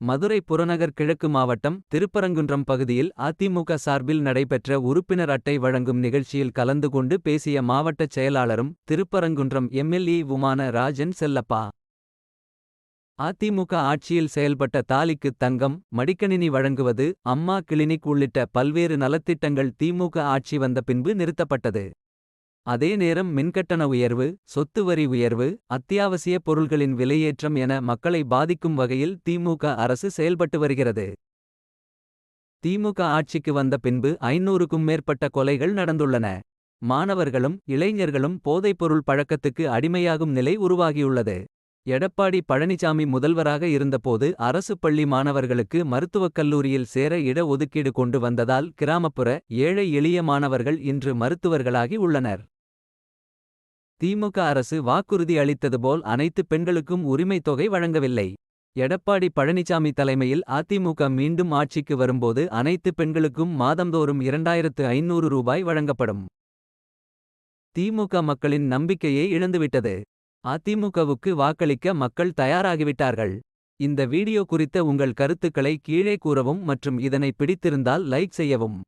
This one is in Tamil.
மதுரை புறநகர் கிழக்கு மாவட்டம் திருப்பரங்குன்றம் பகுதியில் அதிமுக சார்பில் நடைபெற்ற உறுப்பினர் அட்டை வழங்கும் நிகழ்ச்சியில் கலந்து கொண்டு பேசிய மாவட்டச் செயலாளரும் திருப்பரங்குன்றம் எம்எல்ஏ உமான ராஜன் செல்லப்பா. அதிமுக ஆட்சியில் செயல்பட்ட தாலிக்கு தங்கம் மடிக்கணினி வழங்குவது அம்மா கிளினிக் உள்ளிட்ட பல்வேறு நலத்திட்டங்கள் திமுக ஆட்சி வந்த பின்பு நிறுத்தப்பட்டது. அதே நேரம் மின்கட்டண உயர்வு சொத்து வரி உயர்வு அத்தியாவசிய பொருள்களின் விலையேற்றம் என மக்களை பாதிக்கும் வகையில் திமுக அரசு செயல்பட்டு வருகிறது. திமுக ஆட்சிக்கு வந்த பின்பு ஐநூறுக்கும் மேற்பட்ட கொலைகள் நடந்துள்ளன. மாணவர்களும் இளைஞர்களும் போதைப்பொருள் பழக்கத்துக்கு அடிமையாகும் நிலை உருவாகியுள்ளது. எடப்பாடி பழனிசாமி முதல்வராக இருந்தபோது அரசு பள்ளி மாணவர்களுக்கு மருத்துவக் கல்லூரியில் சேர இட ஒதுக்கீடு கொண்டு வந்ததால் கிராமப்புற ஏழை எளிய மாணவர்கள் இன்று மருத்துவர்களாகி உள்ளனர். திமுக அரசு வாக்குறுதி அளித்தது போல் அனைத்து பெண்களுக்கும் உரிமை தொகை வழங்கவில்லை. எடப்பாடி பழனிசாமி தலைமையில் அதிமுக மீண்டும் ஆட்சிக்கு வரும்போது அனைத்து பெண்களுக்கும் மாதந்தோறும் இரண்டாயிரத்து ஐநூறு ரூபாய் வழங்கப்படும். திமுக மக்களின் நம்பிக்கையை இழந்துவிட்டது. அதிமுகவுக்கு வாக்களிக்க மக்கள் தயாராகிவிட்டார்கள். இந்த வீடியோ குறித்த உங்கள் கருத்துக்களை கீழே கூறவும் மற்றும் இதனை பிடித்திருந்தால் லைக் செய்யவும்.